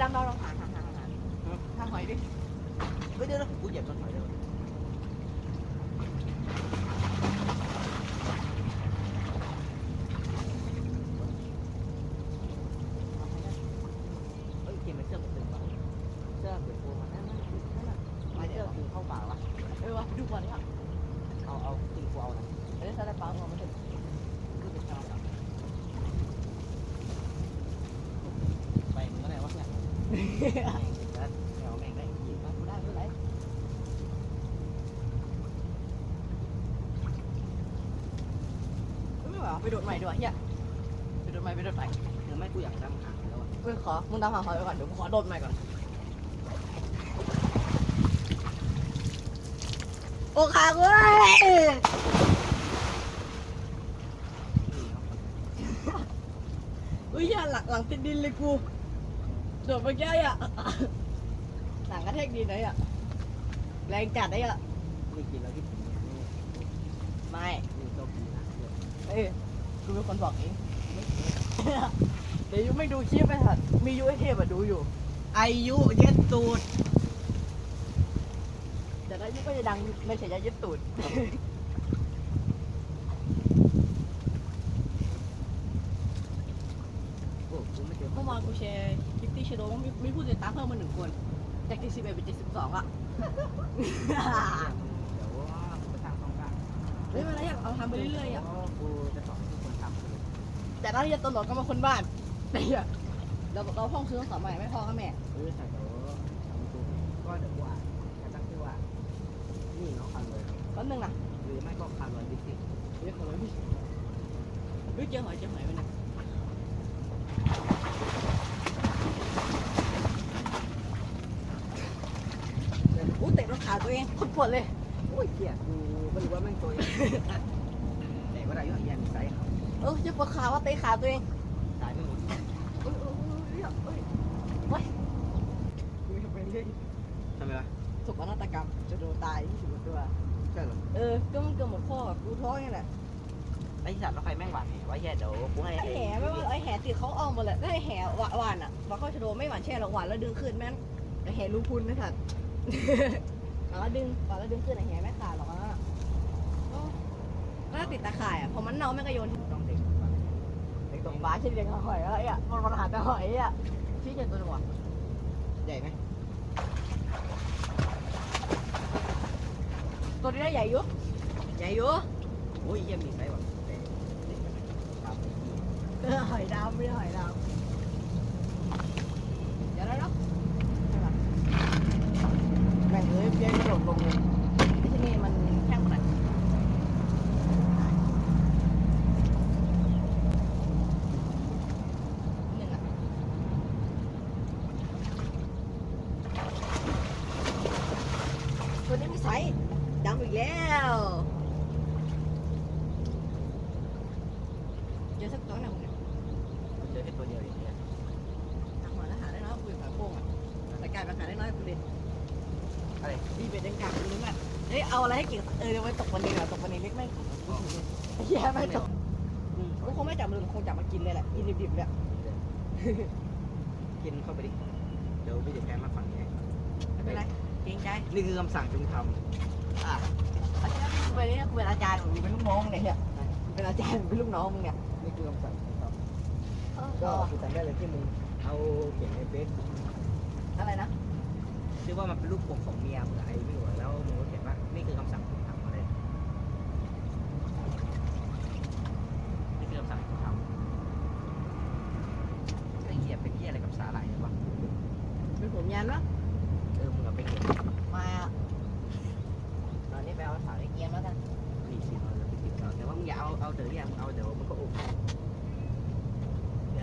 ดำเราลองหาหาหาหาหาหอยดิ เฮ้ยเดี๋ยวนะกูเหยียบต้นหอยเลยวะเฮ้ยเกมมันเสื้อมันตึงปะเสื้อเปิดโปรมานั่นนั่นนั่นน่ะไม่เสื้อคือเข้าป่าวะ เออวะดูก่อนดิครับ เอาเอาจริงกูเอานะ เออถ้าได้ปลาเอามาถึง คือเป็นชาวครับไปมึงก็ได้วะเนี่ยแล้วเอาแม่งได้ยิงมากูได้ไม่เป็นไร ไม่ไหววะไป โดดใหม่ดีกว่าเฮียไปโดดใหม่ไปโดดใหม่หรือไม่กูอยากดำหางแล้วอะเออขอ มึงตามหาหอยไปก่อน เดี๋ยวกูขอโดดใหม่ก่อน โอ้ขาเว้ย นี่ครับเฮ้ยอย่าหลังหลังติดดินเลยกูโดดเมื่อกี้อะ หลังกระแทกดินเลยอะ แรงจัดได้อะนี่กินแล้วที่ถึงเนี่ยนี่ไม่ นี่โชคดีนะเดี๋ยวเอ้ย กูเป็นคนบอกเองเดี๋ยวยูไม่ดูคลิปไปเถอะมียูไอเทพอะดูอยู่อายุเย็ดตูดแต่ถ้ายูก็จะดังไม่ใช่ยายึดตูดโอ้กูไม่เจอเมื่อวานกูแชร์คลิปที่เชโดว่ามีมีผู้ติดตามเพิ่มมาหนึ่งคน จาก71เป็น72อะเดี๋ยวว่ากูไปทางตรงกลางเฮ้ยเวลาอยากเอาทำไปเรื่อยๆอะกูจะสอนทุกคนทำเลย แต่ตอนที่จะตลอดก็มาคนบ้านแต่อย่าเราเราห้องซื้อของสาวใหม่ไม่พอค่ะแม่ เออใช่เดี๋ยวทำกูก็เดี๋ยวว่าจะตั้งชื่อว่า นี่เนาะคันเลยแป๊บนึงนะหรือไม่ก็คันเลยดิสิเรียกเขาเลยพี่เฮ้ยเจอหอยเจอหอยไปนะอู้เตะรถขาตัวเองโคตรปวดเลย โอ้ยเกลียดกูไม่รู้ว่าแม่งตัวยังแต่ว่าได้ยอดเยี่ยมใส่เขา เออจะปวดขาว่าเตะขาตัวเองตายไม่หมดเอ้ยเอ้ยเอ้ยเอ้ยเฮ้ยกูจะไปเล่นทำไมวะสุกนาฏกรรมจะโดนตายที่สุดตัวใช่เหรอเออก็มันเกิดหมดข้อกูท้องนี่แหละไอ้สัตว์รถไฟแม่งหวานแหวะแย่เดี๋ยวกูให้ไอ้แห่ไม่ว่าไอ้แห่ติดเขาเอาหมดเลยได้แห่หวานหวานอะว่าเขาจะโดนไม่หวานแช่หรอกหวานแล้วดึงขึ้นแม่นไอ้แห่รูพุนนะสัตว์หวานแล้วดึงหวานแล้วดึงขึ้นไอ้แห่ไม่ขาดหรอกนะก็ติดตาข่ายอะพอมันเน่าแม่งก็โยน ต้องเด็กเด็กตตรรงงบ้านเช่นเดียวกับหอยอะไรอะมันมันหาแต่หอยอะชี้เจนตัวหนึ่งว่ะ ใหญ่ไหม ตัวนี้ได้ใหญ่อยู่ใหญ่อยู่ โอ้ยเยี่ยมมีไซส์ว่ะแต่เด็กมันตามไปที่ เออหอยดาวไม่ใช่หอยดาวเดี๋ยวแล้วเนาะแม่งเอ้ยเบี้ยกระโดดลงเลยไอ้ที่นี่มันแข้งขนาดหนึ่งอะตัวนี้มีไซส์ดำอีกแล้วเจอสักตัวหนึ่งเนี่ย เจอแค่ตัวเดียวอย่างเงี้ย หาหัวแล้วหาได้น้อยคุยกับโป้งอะแต่กลายเป็นหาได้น้อยกูเลย อะไร ดีเป็นดังกลางกูรู้ไหม เฮ้ยเอาอะไรให้เก่งเออเดี๋ยวไปตกวันนี้เหรอตกวันนี้เล็กไม่ถูกแย่ไม่ตกกูคงไม่จับมันคงจับมากินเลยแหละกินดิบๆเลยกินเข้าไปดิ เดี๋ยวพี่จะแพ้มาฝั่งนี้ไม่เป็นไรเกรงใจนี่คือคำสั่งจงทอะอาจารย์กูเป็นกูเป็นอาจารย์มึงเป็นลูกน้องเนี่ยเป็นอาจารย์เป็นลูกน้องมึงเนี่ยำนี่คือคำสั่งจงทเออำก็คือจำได้เลยที่มึงเอาเขียนในเฟซอะไรนะ ชื่อว่ามันเป็นรูปปกของเมียมึงอะไรไม่รู้อะแล้วมึงก็เขีย นว่านี่คือคำสั่งจงทำมาเลยนี่คือคำสั่งจงทำไอ้เหี้ยเป็นเหี้ยอะไรกับสาหร่ายเนี่ยวะเป็นผมยันวะเออมึงเอาไปเขียนมาตอนนี้ไปเอาสาวในเกียมแล้วกันนี่สิเราจะไปติดเราแต่ว่ามึงอย่าเอาเอาเดี๋ยวเนี่ยมึงเอาเดี๋ยวมันก็อุ้ม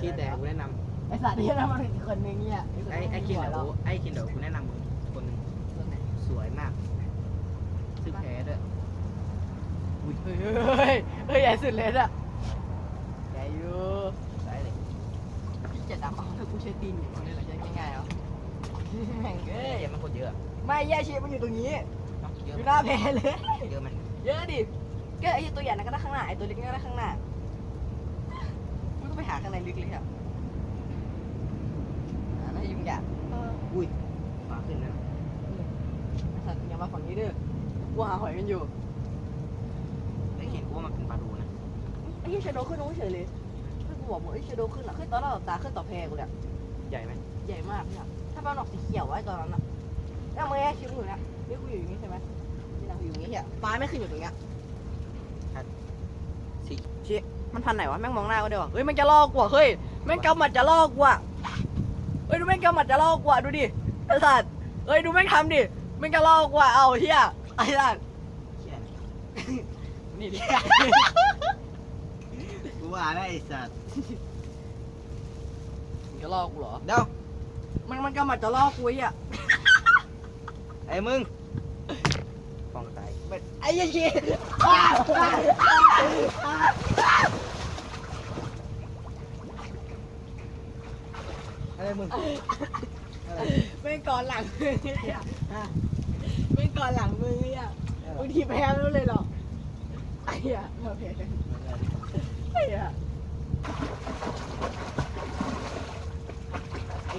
ที่แต่กูแนะนำไอสัตว์นี่นะมันอีกคนนึงเนี่ยไอ้ไอ้คินเดี๋ยวไอ้คินเดี๋ยวกูแนะนำมึงคนหนึ่งสวยมากซื้อแพ้ด้วย เฮ้ยเฮ้ยเฮ้ยใหญ่สุดเลยอะใหญ่อยู่ได้เลยพี่จะดำเอาถ้ากูใช้ตีนอยู่ตรงนี้เหรอจะง่ายๆเหรอแม่งเอ้เอ้ยยมันคนเยอะไม่แย่ชีมันอยู่ตรงนี้เนาะเยอะยู่หน้าแพเลย เยอะไหมเยอะดิก็ไอ้ตัวใหญ่นั่นก็ได้ข้างหน้าไอ้ตัวเล็กนั่นก็ได้ข้างหน้ามึงต้องไปหาข้างในลึกเลยครับหาได้ทีมแกเอออุ้ยปลาขึ้นนะสัตว์อย่ามาฝั่งนี้เด้อกูหาหอยกันอยู่ ว่ามันเป็นปลาดูนะไอ้เหี้ยชาโดขึ้นน้องเฉยเลยถ้ากูบอกมึงไอ้ชาโดขึ้นอะขึ้นตอนเราตาขึ้นต่อแพรกูเลยอะใหญ่ไหมใหญ่มากเนี่ยถ้าปลาหนอกสีเขียวไว้ตอนนั้นอะแล้วมึงแค่คิ้วอยู่เนี่ยนี่กูอยู่อย่างนี้ใช่ไหมนี่เราอยู่อย่างนี้เหี้ยปลาไม่ขึ้นอยู่ตรงเนี้ยสีเชี่ยมันพันไหนวะแม่งมองหน้าก็เดียวอะเฮ้ยแม่งจะลอกกูอะเฮ้ยแม่งกำหมัดจะลอกกูอะเฮ้ยดูแม่งกำหมัดจะลอกกูอะดูดิไอ้สัตว์เฮ้ยดูแม่งทำดิแม่งจะลอกกูอะเอาเฮียไอ้สัตว์เขี้ย นะนี่ดิกูว่าได้ไอ้สัตว์มึงจะลอกกูเหรอ เดี๋ยวมันมันกำหมัดจะลอกกูไอ้เหี้ยไอ้มึงฟองตายไอ้เหี้ยชีอะไรมึงไม่งก่อนหลังมึงไอ้เหี้ยไม่งก่อนหลังมึงไอ้เหี้ยบางทีแพ้ไม่รู้เลยหรอก ไอ้เหี้ยเราแพ้ไอ้เหี้ย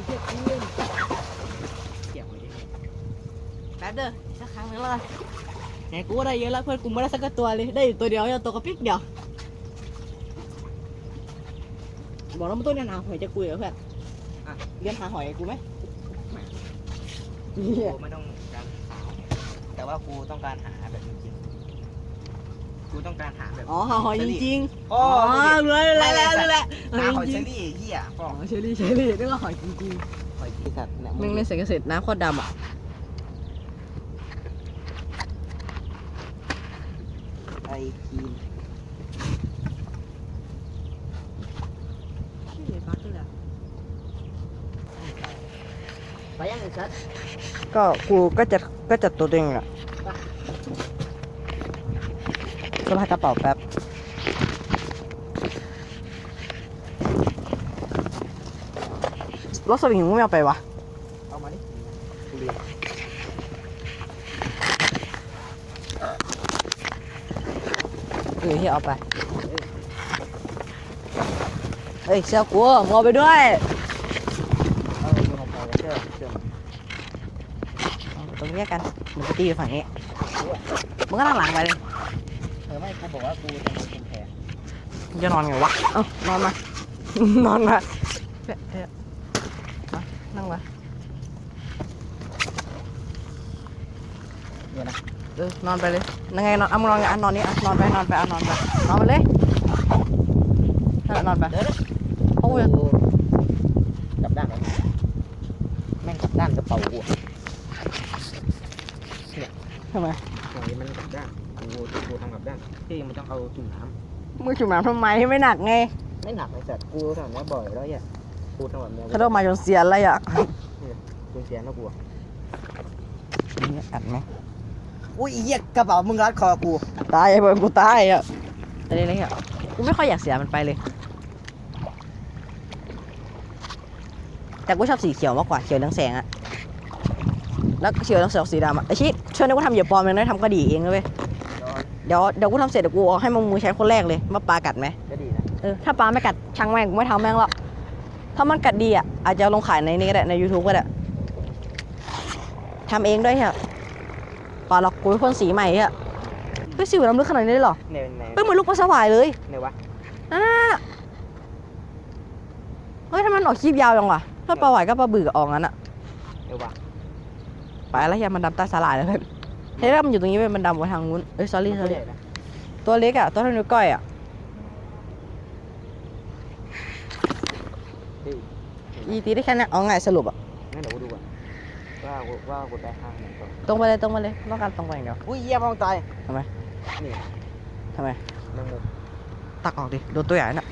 เหี้ยคืนเกี่ยวไว้ดิแป๊บเด้อสักครั้งนึงแล้วกันไหนกูก็ได้เยอะแล้วเพื่อนกูไม่ได้สักตัวเลย ได้อยู่ตัวเดียวยังตัวกระปิกเดียว บอกแล้วมันต้นเรียนหาหอยจะกุยเหรอเพื่อนอะเรียนหาหอยกูไหมกูเหี้ยไม่ต้องการหาแต่ว่ากูต้องการหา กูต้องการหาแบบอ๋อหาหอยจริงโอ้ๆอ๋อรู้แล้วรู้แล้วรู้แล้วหาหอยจเชริองรี่เหี้ยฟองอ๋อเชอรี่เชอรี่นึกว่าหอยจริงหอยที่สัตว์เนี่ยๆมึงเล่นเสร็จก็เสร็จน้ำโคตรดำอะไอ้ทีมไปยังไงชัดก็กูก็จะก็จัดตัวเองแหละ สภาพกระเป๋าแป๊บรถสวิงมึงไม่เอาไปวะ เอามาดิกูเรียนเออที่เอาไป เฮ้ยเสื้อกูมึงเอาไปด้วยเอาดูของไปเชื่อเชื่อเอาไปตรงนี้กันมึงไปตีอยู่ฝั่งนี้มึงก็นั่งหลังไปเลยเออไม่กูบอกว่ากูจะมาเป็นแผลมึงจะนอนไงวะ เอ้านอนมา นอนมาเฮ้ยเฮ้ยมานั่งมาเนี่ยนะเออนอนไปเลยยังไงนอนเอามึงนอนไงอะนอนนี่อะนอนไปนอนไปอะนอนไปนอนไปเลยนั่นแหละนอนไปเดี๋ยวโอ้ยกูกลับด้านแล้วแม่งกลับด้านกระเป๋ากูทำไมหอยมันกลับด้าน กูกูทำกลับด้านที่มันต้องเอาจุ่มน้มือจุ่มน้ำทำไมไม่หนักไงำไม่หนักไอ้สัตว์กูทำแบบนี้บ่อยแล้วอะกูทำแบบนี้เขาต้องมาจนเสียอะไรอะกูเสียแล้วกูอะนี่อัดไหมอุ้ยไอ้เหี้ยกระเป๋ามึงรัดคอกูตายไอ้บอยกูตายอะอะไรเลยอะกูไม่ค่อยอยากเสียมันไปเลย แต่กูชอบสีเขียวมากกว่าเขียวเรืองแสงอะแล้วเขียวเรืองแสงสีดำอะไอชิช่วยนึกว่าทำเหยียบปลอมเองนะทำก็ดีเองนะเว้ย เดี๋ยวเดี๋ยวกูทำเสร็จเดี๋ยวกูเอาให้มึงมือใช้คนแรกเลยว่าปลากัดไหมก็ดีนะเออถ้าปลาไม่กัดช่างแม่งกูไม่ทำแม่งหรอกถ้ามันกัดดีอะอาจจะเอาลงขายในนี้ก็ได้ใน YouTube ก็ได้ทำเองด้วยเหรอปลาหรอกกูเป็นคนสีใหม่เหรอเฮ้ยสิวน้ำลึกขนาดนี้เลยเหรอในในเฮ้ยเหมือนลูกปลาสวายเลยในวะนั่นน่ะเฮ้ยถ้ามันออกคลิปยาวจังวะถ้าปลาไหวก็ปลาบึกออกงั้นอะในวะไปแล้วอย่ามันดำใต้สาหร่ายแล้วเพื่อน เฮ้ยถ้ามันอยู่ตรงนี้เว้ยมันดำไปทางนู้นเอ้ย sorry มัน sorry ใหญ่นะตัวเล็กอะตัวเท่านิ้วก้อยอะเฮ้ยอีตีได้แค่เนี้ยเอาไงสรุปอะงั้นเดี๋ยวกูดูก่อนว่ากูว่ากูได้ห้างหนึ่งตัวตรงไปเลยตรงไปเลยต้องการตรงไปอย่างเดียว อุ้ยเหี้ยพองตายทำไม นี่ทำไม แมงมุมตักออกดิ โดนตัวใหญ่น่ะ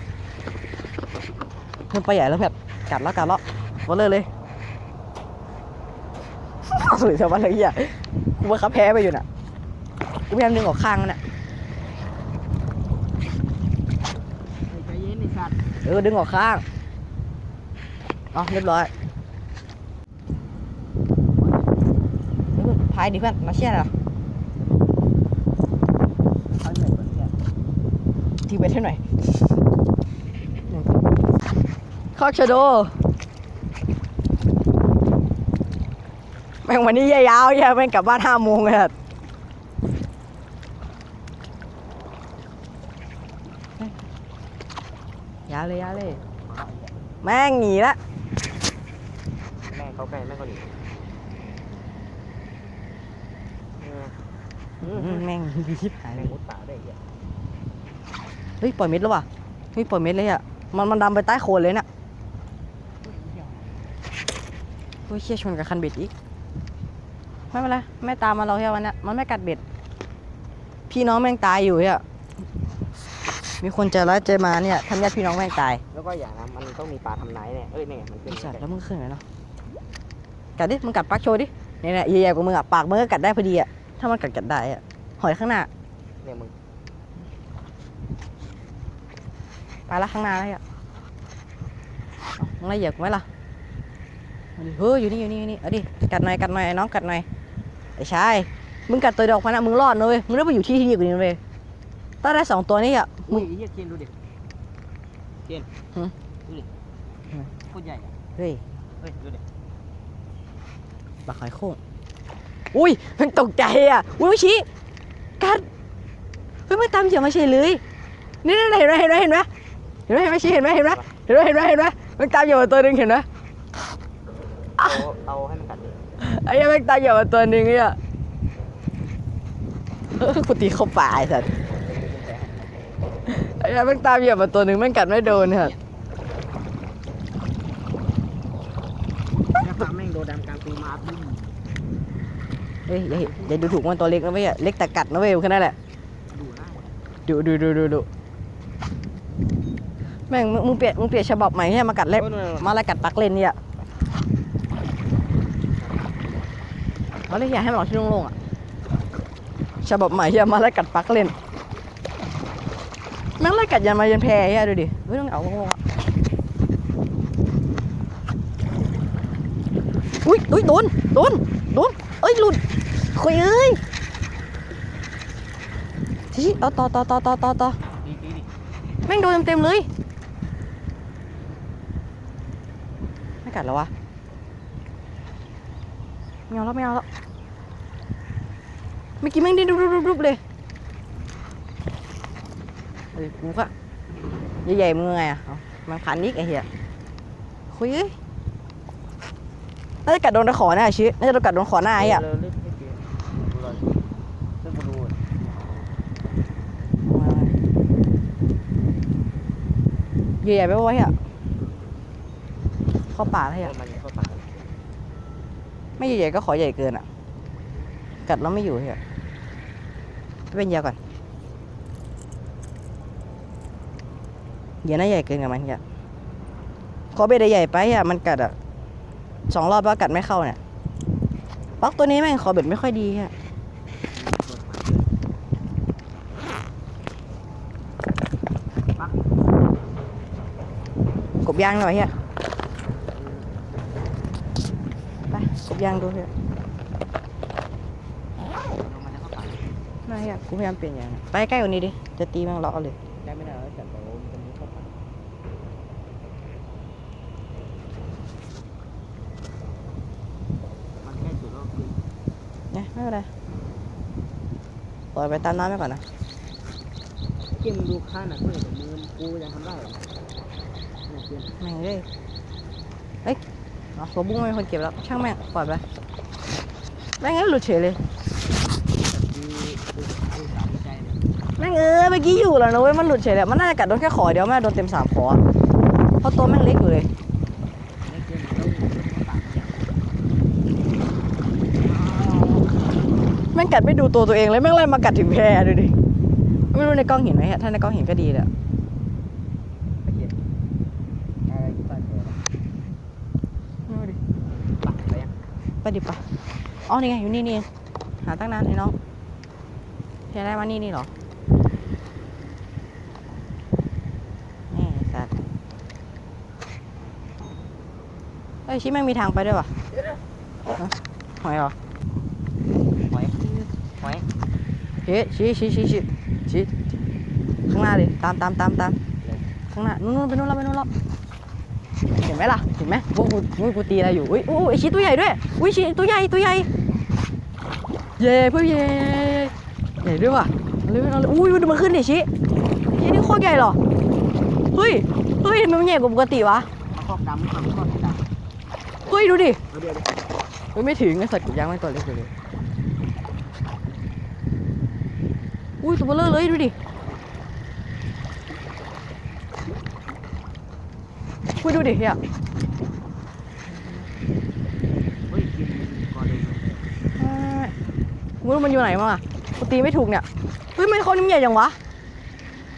เพิ่มไปใหญ่แล้วเพื่อนกัดแล้วกัดแล้วมาเลยเลยเอาสุดเท่าวันเลยอะ กูว่าเขาแพ้ไปอยู่น่ะกูพยายามดึงออกข้างมันน่ะใจเย็นไอ้สัตว์เออดึงออกข้างเอาเรียบร้อยเออพายดิเพื่อนมาเชียร์เหรอเขาเหนื่อยกว่าเนี่ยทีเวทให้หน่อย คอกชาโด ม่งวันนี้ยาวๆอย่าแม่งกลับบ้านห้าโมงเลยอะยาวเลยยาวเลย แม่งหนีละแม่งเขาใกล้แม่งเขาหนีเอออืมแม่งยิบหายเลแม่ยงมุดป่าได้อีกอะเฮ้ยปล่อยเม็ดแล้วว่ะเฮ้ยปล่อยเม็ดเลยอะมันมันดำไปใต้โคลนเลยน่ะเฮ้ยเชี่ยชนกับคันเบ็ดอีก ไม่เป็นไรไม่ตามมาเราแค่วันเนี้ยมันไม่กัดเบ็ด พี่น้องแม่งตายอยู่อะมีคนใจร้ายใจมาเนี่ยทำญาติพี่น้องแม่งตายแล้วก็อย่างนะมันต้องมีปลาทำนายเนี่ยเอ้ยเนี่ยมันไอ้เป็นสัตว์แล้วมึงขึ้นไหนเนาะกัดดิมึงกัดปากโชว์ดิเนี่ยเนี่ยใหญ่ๆกว่ามึงอะปากมึงก็กัดได้พอดีอะถ้ามันกัดกัดได้อะหอยข้างหน้าเนี่ยมึงไปละข้างหน้าแล้วอะเอามึงอะไรเหยียบกูไหมล่ะเอาดิเฮ้ยอยู่นี่อยู่นี่อยู่นี่เอาดิกัดหน่อยกัดหน่อยไอ้น้องกัดหน่อย ไอ้ชาย มึงกัดตัวเดอกพันอะมึงรอดนะเว้ย มึงได้ไปอยู่ที่ที่ดีกว่านี้นะเว้ยถ้าได้สองตัวนี้อะมึอุ้ง ยไอ้เหี้ยเทียนดูดิเทียนหือ ดูดิหือโคตรใหญ่อะเฮ้ย เฮ้ยดูดิบักหอยโค้งอุ้ย มันตกใจอะ อุ้ยชี้กัด เฮ้ยมันตามเหยียบมาเฉยเลย นี่นี่เห็นไหมเห็นไหมเห็นไหมเห็นไหมเห็นไหมชี้เห็นไหมเห็นไหมเห็นไหมเห็นไหมเห็นไหมมันตามเหยียบมาตัวหนึงเห็นไหมเอาเอาให้มันกัดดิ ไอ้ยังแม่งตายเหยียบมาตัวหนึงเนี่ยเออกูตีเข้าป่าไอ้สัสไอ้ยังแม่งตามเหยียบมาตัวหนึงแม่งกัดไม่โดนเนี่ยแล้วปลาแม่งโดนดำกลางปีมาปุ้มเฮ้ยอย่าอย่าดูถูกมันตัวเล็กนะเว้ยเล็กแต่กัดนะเว้ยแค่นั้นแหละดูได้ดูดูดูดูดูแม่งมึงมึงเปลี่ยนมึงเปลี่ยนฉบับใหม่ให้มากัดเล็บโอ้ยนู่นๆมาอะไรกัดปักเล่นเนี่ย เอาเลยอย่าให้มันออกที่โล่งๆอะฉบับใหม่ที่มาอะไรกัดปักเล่นแม่งไล่กัดยันมายันแพรเฮียดูดิเฮ้ยต้องเอาโล่งๆอะอุ้ยอุ้ยโดนโดนโดนเอ้ยหลุดคุยเอ้ยทีเอาต่อต่อต่อต่อต่อต่อแม่งโดนเต็มๆเลยไม่กัดแล้ววะไม่เอาแล้วไม่เอาแล้ว มื่อกี้แม่งได้รุบๆๆเลยเฮ้ยกูก็ใหญ่ๆมึงไงอะเอามันพันนิกไอ้เหี้ยคุยเอ้ยน่าจะกัดโดนตะขอหน้าชิน่าจะโดนกัดโดนขอหน้าไอ้อะเร็วๆเล่นให้เกมดูเลยเล่นกูดูใหญ่ๆไปวะเหี้ยเข้าป่าแล้วเฮ้เหี้ยยมันเข้าปากไม่ใหญ่ๆก็ขอใหญ่เกินอะ กัดแล้วไม่อยู่เฮีย ไปเป็นยาก่อนเดี๋ยน่าใหญ่เกินกับมันเฮียขอเบ็ดใหญ่ไปอะมันกัดอะสองรอบแล้วกัดไม่เข้าเนี่ยปักตัวนี้แม่งขอเบ็ดไม่ค่อยดีเฮียกบยางหน่อยเฮียไปกบยางดูเฮีย มันจะเข้าปาก น่าเฮียกูพยายามเปลี่ยนยางไปใกล้กว่านี้ดิ จะตีแม่งเลาะเอาเลยได้ไม่ได้แล้วแต่โดนมันจะเข้าปากมันแค่จุดรอบคือเนี่ยไม่เป็นไรปล่อยไปตามน้ำไปก่อนนะเกมมึงดูค่าหนักเลยแต่มือกูยังทำได้เหรอเนี่ยเกมแม่งเลยเฮ้ยเอาตัวบุ้งไม่มีคนเก็บแล้ว ช่างแม่งปล่อยไปแม่งเอ้ยหลุดเฉยเลย แต่กูกูกูสามใจเลย แม่งเออเมื่อกี้อยู่แล้วนะเว้ยมันหลุดเฉยเลยมันน่าจะกัดโดนแค่ขอเดียวไม่โดนเต็มสามขอเพราะตัวแม่งเล็กอยู่เลยแม่งกัดไม่ดูตัวตัวเองเลยแม่งไล่มากัดถึงแพรดูดิไม่รู้ในกล้องเห็นไหมฮะถ้าในกล้องเห็นก็ดีเละไปดิปากไปะอ๋อนี่ไงอยู่นี่นี่หาตั้งนานไอ้น้องเห็นอะไรมานี่นี่หรอแม่สัตว์เอ้ยชิแม่งมีทางไปด้วยวะฮะหอยเหรอหอยหอยเฮ้ยชี้ชี้ชี้ชี้ชี้ข้างหน้าดิตามตามตามตามข้างหน้านู่นนู่นไปนู่นแล้วไปนู่นแล้วเห็นไหมล่ะเห็นไหมว่ากูว่ากูตีอะไรอยู่อุ้ยอุ้ยไอชี้ตัวใหญ่ด้วยอุ้ยชี้ตัวใหญ่ตัวใหญ่เย่เพื่อนเย่ใหญ่ด้วยว่ะเอาเร็วเอาเร็วอุ้ยดูมันขึ้นดิชี้ชี้นี่โคตรใหญ่เหรอเฮ้ยเฮ้ยทำไมมันใหญ่กว่าปกติวะมาครอบดำไม่ครอบ ฮ้ยดูดิเฮ้ยไม่ถึงไอสัตว์กูยังไม่ตัวเล็กเลยอุ้ยตัวเบลอเลยดูดิอุ้ยดูดิเฮียเฮ้ยกินก่อนเลยกูไม่รู้มันอยู่ไหนมากูตีไม่ถูกเนี่ย เฮ้ยมันเขานิ่มใหญ่จังวะ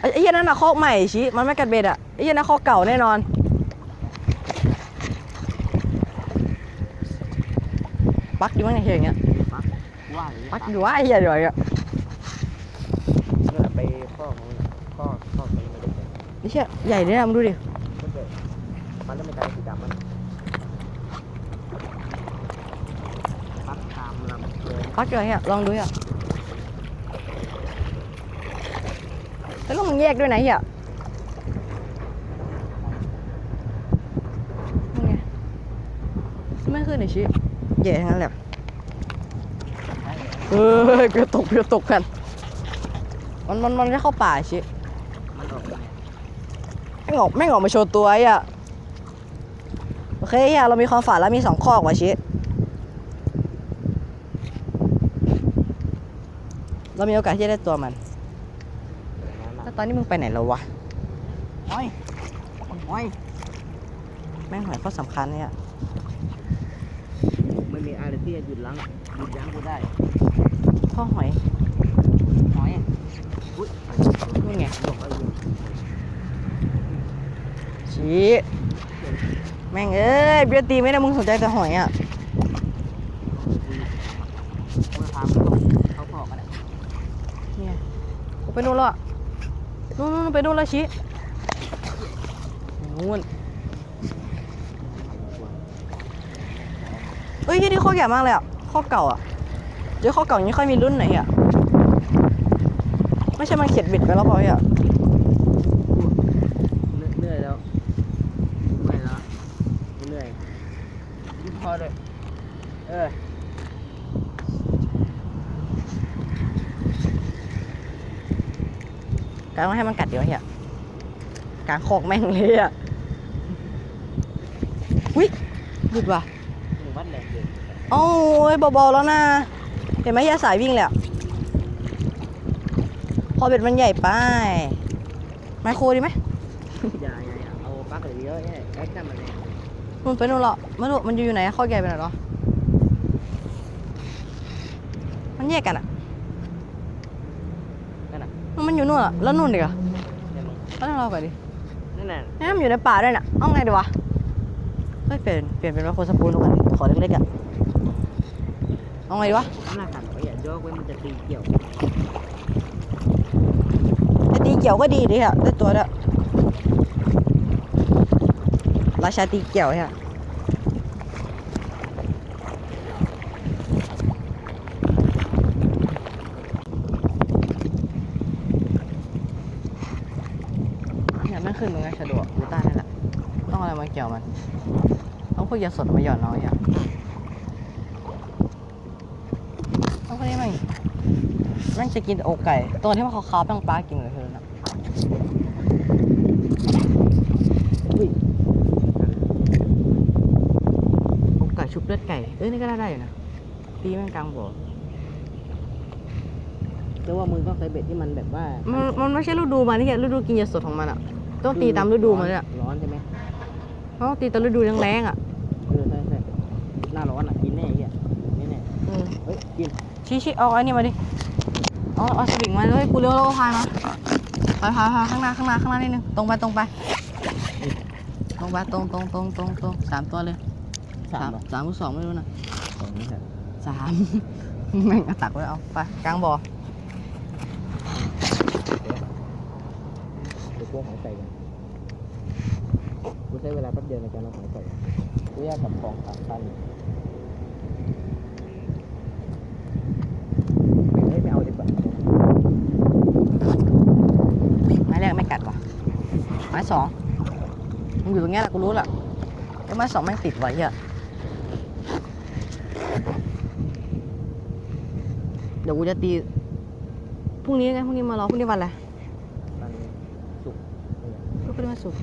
ไอ้ไอ้เหี้ยนั่นน่ะคอกใหม่ชิ มันไม่กัดเบ็ดอะ ไอ้เหี้ยนั่นคอกเก่าแน่นอน ปักอยู่มั้งเนี่ยเฮียอย่างเงี้ยปักว่าอย่างนี้ปักอยู่วะไอ้เหี้ยเดี๋ยวอะเมื่อไปข้อของข้อข้อไปไม่ได้เลยไอ้เหี้ยใหญ่เลยนะมึงดูดิมันเกิดมันแล้วไม่ตายสีดำมันปักตามลำเลยปักอยู่ไอ้เหี้ยลองดูเฮียแล้วต้องมึงแยกด้วยนะเฮียนี่ไงไม่ขึ้นไอ้ชิ ใหญ่ทั้งนั้นแหละเฮ้ยเกือบตกเกือบตกกัน มันมันมันจะเข้าป่าชิมันออกมาไม่งออกไม่งออกมาโชว์ตัวไอ้อะโอเคเฮียเรามีความฝันแล้วมีสองข้อกว่าชิเรามีโอกาสที่จะได้ตัวมันแล้วตอนนี้มึงไปไหนแล้ววะโอ้ยโอ้ยแม่งหอยข้อสำคัญเนี่ยไม่มี อะไรที่จะหยุดล้างหยุดยั้งกูได้ข้อหอยหอยอุ้ยนี่ไงหลงไปอยู่ชี้แม่งเอ้ยเบียร์ตีไม่ได้มึงสนใจแต่หอยอะเมื่อพามันลงเขาพอกันแหละเนี่ยกูไปนู่นแล้วอะนู่นนู่นไปนู่นแล้วชี้นู่น เอ้ยที่นี่ข้อใหญ่มากเลยอะข้อเก่าอะเจอข้อเก่ายังไม่ค่อยมีรุ่นไหนอะไม่ใช่มันเขียนบิดไปแล้วเปล่าอะเหนื่อยแล้วเมื่อยแล้วเหนื่อยยิ้มพอเลยเออกางให้มันกัดเดี๋ยวเฮียกางคอกแม่งเลยอะอุ้ยหยุดว่ะ โอ้ยเบาๆแล้วนะ เห็นไหมเฮียสายวิ่งเลยอะพอเบ็ดมันใหญ่ไปไมโครดีไหมอย่าอย่าอย่าเอาปลั๊กเหลือเยอะแยะแอคนั่นมันเนี่ยมันไปนู่นเหรอไม่รู้มันอยู่ไหนข้อใหญ่ไปไหนหรอ มันแยกกันอะนั่นน่ะมันอยู่นู่นอะแล้วนู่นดิอะเนี่ยมึงแล้วเราก่อนดินั่นน่ะนี่มันอยู่ในป่าด้วยน่ะเอาไงดีวะเฮ้ยเปลี่ยนเปลี่ยนเป็นว่าโคสปูนดูกันดิ ขอเล็กๆอะเอาไงดีวะหน้ากันไว้อย่าโยกไว้มันจะตีเกี่ยวไอ้ตีเกี่ยวก็ดีดิอะได้ตัวด้วยราชาตีเกี่ยวฮะเนี่ยไม่ขึ้นมึงไงสะดวกกูต้านนั่นแหละ ต้องอะไรมา เกี่ยวมันต้องพวกยาสดมาหย่อนน้อยอะต้องพวกนี้มันแม่งจะกินอกไก่ตัวที่มันขาวๆแป้งปลากินเลยเธอนะอุ้ยอกไก่ชุบเลือดไก่เอ้ยนี่ก็ได้ได้อยู่นะตีแม่งกลางบ่อแต่ว่ามึงต้องใช้เบ็ดที่มันแบบว่า มันมันไม่ใช่ฤดูมันนี่แค่ฤดูกินยาสดของมันอะ ต้องตีตามฤดูมันเลยอะร้อนใช่ไหม ต้องตีตามฤดูแรงๆอะเออใช่ใช่หน้าร้อนอะกินแน่เหี้ยนี่แน่อืมเฮ้ยกินชี้ชี้เอาไอ้นี่มาดิเอาเอาสวิงมาเลยกูเลี้ยวแล้วก็พายมาพายพายพายข้างหน้าข้างหน้าข้างหน้านิดนึงตรงไปตรงไปตรงไปตรงตรงตรงตรงตรงสามตัวเลยสามเหรอสามหรือสองไม่รู้นะสองนี่ครับสามแม่งเอาตักไว้เอาไปกลางบ่อเดี๋ยวกูหายใส่กัน กูใช้เวลาแป๊บเดียวในการเอาหายใส่กูแยกกับของสามชั้นเฮ้ยไม่เอาดีกว่าไม้แรกไม่กัดว่ะไม้สองมันอยู่ตรงเนี้ยแหละกูรู้แหละไอ้ไม้สองแม่งติดไว้อะเดี๋ยวกูจะตีพรุ่งนี้ไงพรุ่งนี้มารอพรุ่งนี้วันอะไรมันสุกร์พรุ่งนี้วันศุกร์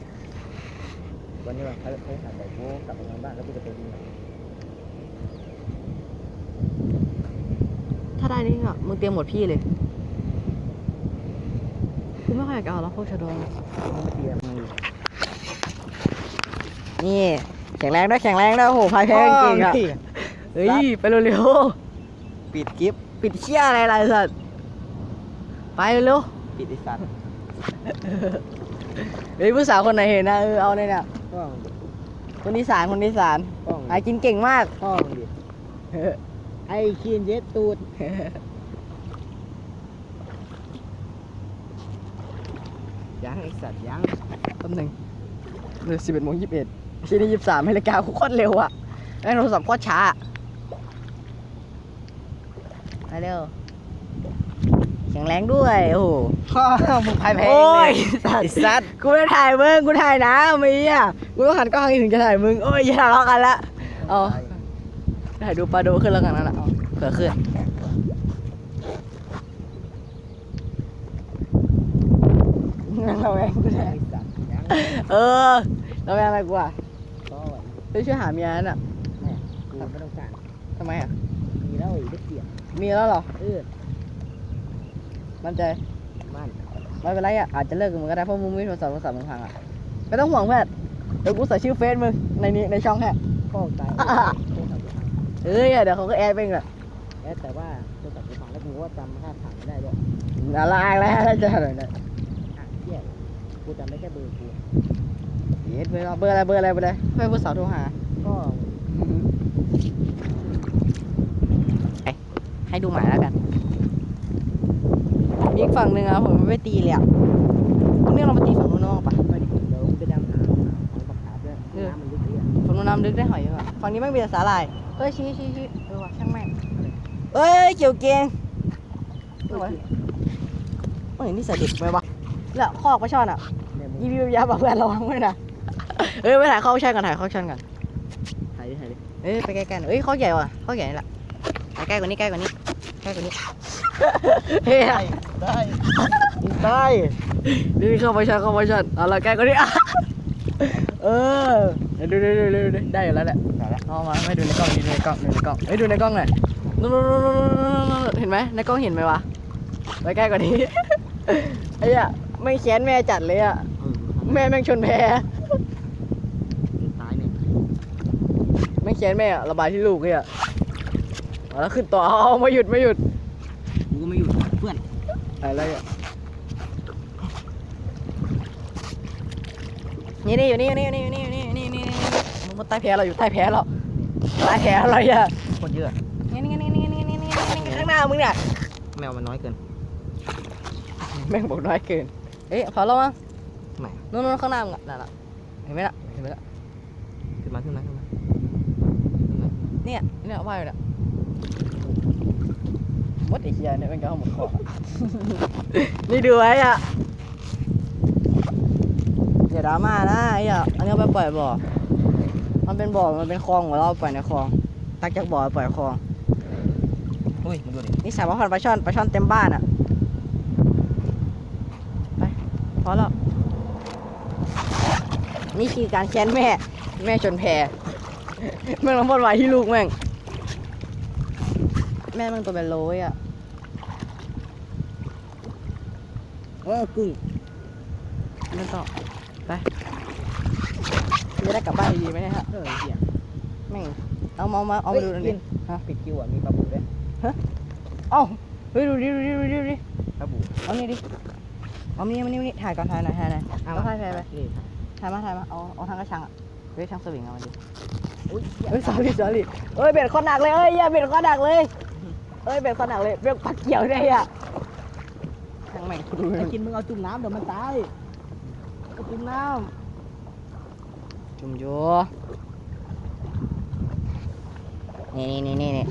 วันนี้วันเขาเขาหาแต่กูกลับไปนอนบ้านแล้วกูจะไปกินถ้าได้นี่ก็มึงเตรียมหมดพี่เลยกูไม่ค่อยอยากจะเอาแล้วพวกชาโดงมึงเตรียมมือนี่แข็งแรงด้วยแข็งแรงด้วยโอ้โหพายแพ้กางเก่งอะเฮ้ยไปเร็วปิดคลิปๆปิดเชี่ยอะไรล่ะไอ้สัตว์ไปเร็วปิดไอ้สัตว์ ๆเฮ้ยผู้สาวคนไหนเห็นนะเออเอาเลยเนี่ย กล้องคนอีสานคนอีสานกล้องหากินเก่งมาก กล้องดิไอ้คีนเย็ดตูดยังไอ้สัตว์ยังแป๊บหนึงเดือสิบเอ็ดโมงยี่สิบเอ็ดที่นี่ยี่สิบสามนาฬิกาโคตรเร็วอะไอ้โทรศัพท์โคตรช้าไปเร็ว แข็งแรงด้วย โอ้โหพ่อมึงพายแพ้โอ้ยไอ้สัตว์กูไม่ถ่ายมึงกูถ่ายน้ำมีอะกูต้องหันกล้องให้ถึงจะถ่ายมึงโอ้ยอย่าทะเลาะกันละเอาถ่ายดูปลาโดขึ้นแล้วกันนั่นแหละเอาเผื่อขึ้นงั้นเราแองกูได้ไอ้สัตว์ยังเออเราแองอะไรกูอะก็ไว้ไปช่วยหาเมียนั่นอะแม่กูไม่ต้องการทำไมอะมีแล้วอีกได้เกียรติมีแล้วเหรอเออ มั่นใจ มันไม่เป็นไรอะ อาจจะเลิกกับมึงก็ได้เพราะมึงไม่มีโทรศัพท์โทรศัพท์มึงพังอะ ไม่ต้องห่วงเพื่อนเดี๋ยวกูใส่ชื่อเฟซมึงในนี้ในช่องแค่พ่อตายอะโทรศัพท์กูพังเอ้ยเดี๋ยวเขาก็แอดไปเองแหละเอ๊ะแต่ว่าโทรศัพท์กูพังแล้วกูว่าจำค่าผ่านไม่ได้ด้วยอะไรแล้วจะอะไรเนี่ยอะเหี้ยกูจำได้แค่เบอร์กูเย็ดเบอร์เบอร์อะไรเบอร์อะไรเบอร์อะไรเพื่อนผู้สาวโทรหา ก็ให้ดูหมายแล้วกันมี อีกฝั่งหนึ่งอะผมไม่ไปตีเลยอะพรุ่งนี้เรามาตีฝั่งนู้นบ้างปะไม่ดิเดี๋ยวกูไปดำหาของปลาคาร์ฟด้วยเออน้ำมันลึกเลยอะฝั่งนู้นน้ำลึกได้หอยเยอะฝั่งนี้ไม่มีแต่สาหร่ายเอ้ยชี้ชี้ชี้เออว่ะช่างแม่งเอ้ยเกี่ยวเกงเอ้ยเอ้ยนี่ใส่เด็กไหมวะแล้วคอกปลาช่อนอะเนี่ยมึงยี่วิวยาบอกเพื่อนระวังไว้นะเอ้ยไปถ่ายข้าวช่อนกันถ่ายข้าวช่อนกันถ่ายดิถ่ายดิเอ้ยไปใกล้ๆหน่อยเอ้ยข้าวใหญ่ว่ะข้าวใหญ่นี่แหละไปใกล้กว่านี้ใกล้กว่านี้ใกล้กว่านี้ เฮ้ยได้ได้ได้นี่เข้าไปชันเข้าไปชันเอาละแกก็นี่เออเดี๋ยวดูดูดูดูดูได้อยู่แล้วแหละถ่ายละเอามาไม่ดูในกล้องดูในกล้องดูในกล้องเอ้ยดูในกล้องหน่อยนู่นนู่นนู่นนู่นนู่นเห็นไหมในกล้องเห็นไหมวะไปใกล้กว่านี้ไอ้อะไม่แค้นแม่จัดเลยอะเออแม่แม่งชนแพ้มึงตายเนี่ยไม่แค้นแม่อะระบายที่ลูกเลยอะเอาแล้วขึ้นต่อเอาไม่หยุดไม่หยุด กูก็ไม่อยู่เพื่อนอะไรอะนี่นี่อยู่นี่อยู่นี่อยู่นี่อยู่นี่อยู่นี่อยู่นี่อยู่นี่มึงมาใต้แพ้เราอยู่ใต้แพ้เราใต้แพ้อะไรอะคนเยอะนี่นี่นี่นี่นี่นี่นี่ข้างหน้ามึงเนี่ยแมวมันน้อยเกิน แม่งบอกน้อยเกินเอ๊ะพอแล้วมั้งไหนนู่นนู่นข้างหน้ามึงอะนั่นละเห็นไหมล่ะเห็นไหมล่ะขึ้นมาขึ้นมาขึ้นมาเนี่ยเนี่ยว่ายอยู่เนี่ย มดไอ้เหี้ยเนี่ยแม่งก็เอาหมดคอนี่ดูไว้อะอย่าดราม่านะไอ้เหี้ยอันนี้เอาไปปล่อยบ่อ มันเป็นบ่อ มันเป็นคลองของเราเอาปล่อยในคลอง ตักจากบ่อปล่อยคลองอุ้ยมึงดูดินี่สามพันปลาช่อนปลาช่อนเต็มบ้านอะ ไปพอแล้ว นี่คือการแค้นแม่ แม่ชนแพแม่งลำบนไว้ที่ลูกแม่ง แม่แม่งตัวเป็นโลยอะ เออกุ้งไม่ต้องไปจะได้กลับบ้านดีๆไหมเนี่ยฮะเออเหี้ยแม่งเอามาเอามาเอามาดูหน่อยดิฮะปิดคิวอะมีปลาบูด้วยเอ้าเฮ้ยดูดิดูดิดูดิดูดิปลาบูเอานี่ดิเอานี่มานี่มานี่ถ่ายก่อนถ่ายหน่อยถ่ายหน่อยเอาถ่ายถ่ายไปนี่ถ่ายมาถ่ายมาเอาเอาทางกระชังอะเฮ้ยทางสวิงเอามาดิอุ้ยเฮ้ยสอรี่สอรี่เอ้ยเบ็ดโคนหนักเลยเอ้ยอย่าเบ็ดโคนหนักเลยเอ้ยเบ็ดโคนหนักเลยเบ็ดปักเกี่ยวได้อะ ทางแม่งกูดูไอ้กินมึงเอาจุ่มน้ำเดี๋ยวมันตายก็จุ่มน้ำจุ่มอยู่นี่นี่นี่นี่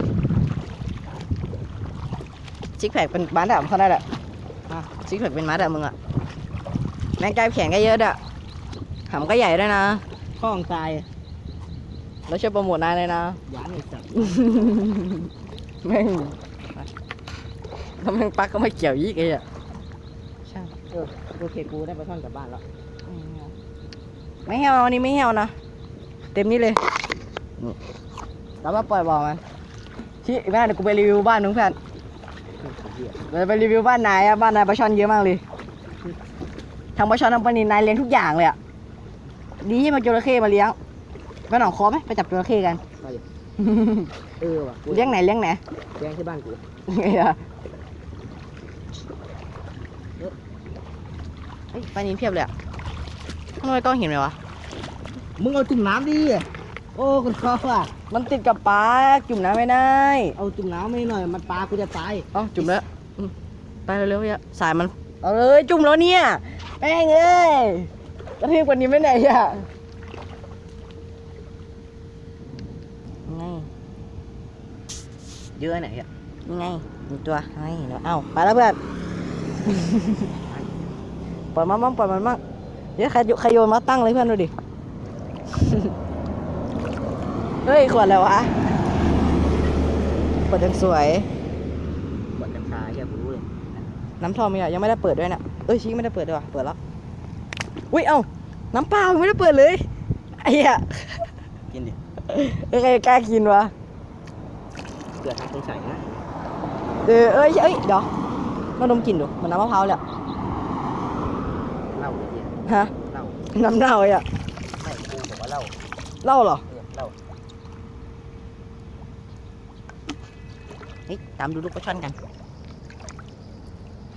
ซิกแพคเป็นบ้านดำเขาได้แหละอะซิกแพคเป็นม้าดำมึงอะแม่งกล้ามแขนก็เยอะด้วยหำก็ใหญ่ด้วยนะข้องตายแล้วช่วยโปรโมทนายเลยนะอย่าไอ้สัตว์แม่งถ้าแม่งปักก็ไม่เกี่ยวยี่กไอ้อะช่าง เออโอเคกูได้ปลาช่อนกลับบ้านแล้วไม่เหี่ยวอันนี้ไม่เหี่ยวนะ เต็มนี้เลยนี่แล้วมาปล่อยบอกมันชี้แม่เดี๋ยวกูไปรีวิวบ้านมึงเพื่อนเหี้ยเดี๋ยวไปรีวิวบ้านนายอะบ้านนายปลาช่อนเยอะมากเลยทั้งปลาช่อนทั้งปลานินนายเลี้ยงทุกอย่างเลยอะดีที่มาจระเข้มาเลี้ยงไปหนองคอไหมไปจับจระเข้กันไปดิเออว่ะกูเลี้ยงไหนเลี้ยงไหนเลี้ยงที่บ้านกูไงอะ เฮ้ยปลานินเพียบเลยอะทำไมกล้องเห็นไหมวะ มึงเอาจุ่มน้ำดิ โอ้กูชอบอะมันติดกับปลาจุ่มน้ำไม่ได้เอาจุ่มน้ำไม่หน่อย มันปลากูจะตาย เอ้าจุ่มแล้วอืมไปเร็วๆอย่าสายมัน เอาเลยจุ่มแล้วเนี่ยแม่งเอ้ยกระทืบกว่านี้ไม่ไหนอะไงเยอะไหนอะนี่ไงมีตัวไงเดี๋ยวเอ้าไปแล้วเพื่อน ปล่อยมันมั่งปล่อยมันมั่งเดี๋ยวใครโยใครโยนมาตั้งเลยเพื่อนดูดิ เฮ้ยขวดอะไรวะขวดยังสวยบดน้ำชาเฮียกูรู้เลย น้ำทองมีอะยังไม่ได้เปิดด้วยนะเอ้ยชี้ไม่ได้เปิดด้วยว่ะเปิดแล้ว อุ้ยเอ้า น้ำเปล่ายังไม่ได้เปิดเลย ไอ้เหี้ยกินดิเอ้ยใครกล้ากินวะเกลือทางสงสัยนะเออเอ้ยเอ้ยเดี๋ยวมาดมกลิ่นดูเหมือนน้ำมะพร้าวเลยอะ เหล้าไอ้เฮียฮะเหล้าน้ำเน่าเลยอะไม่กูบอกว่าเหล้าเหล้าเหรอ เนี่ยเหล้าเฮ้ยตามดูลูกปลาช่อนกัน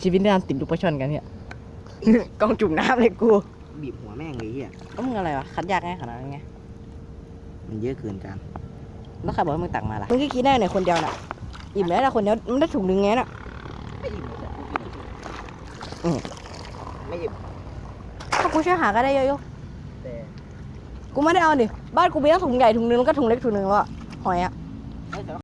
ชีวิตในการติดลูกปลาช่อนกันเนี่ยกล้องจุ่มน้ำเลยกูบีบหัวแม่งเลยเฮียก็มึงอะไรวะคัดยากง่ายขนาดนั้นไงมันเยอะเกินกันแล้วใครบอกให้มึงตักมาล่ะมึงแค่กินได้ไหนคนเดียวน่ะอิ่มแล้วนะคนเดียวมันได้ถุงหนึงไงน่ะ ไม่อิ่มเลยแต่กูกินอืม ไม่อิ่ม ถ้ากูช่วยหาก็ได้เยอะแต่ๆกูไม่ได้เอาดิ บ้านกูมีทั้งถุงใหญ่ถุงหนึงแล้วก็ถุงเล็กถุงหนึงแล้วอะหอยอะเอ้ยแต่ว่า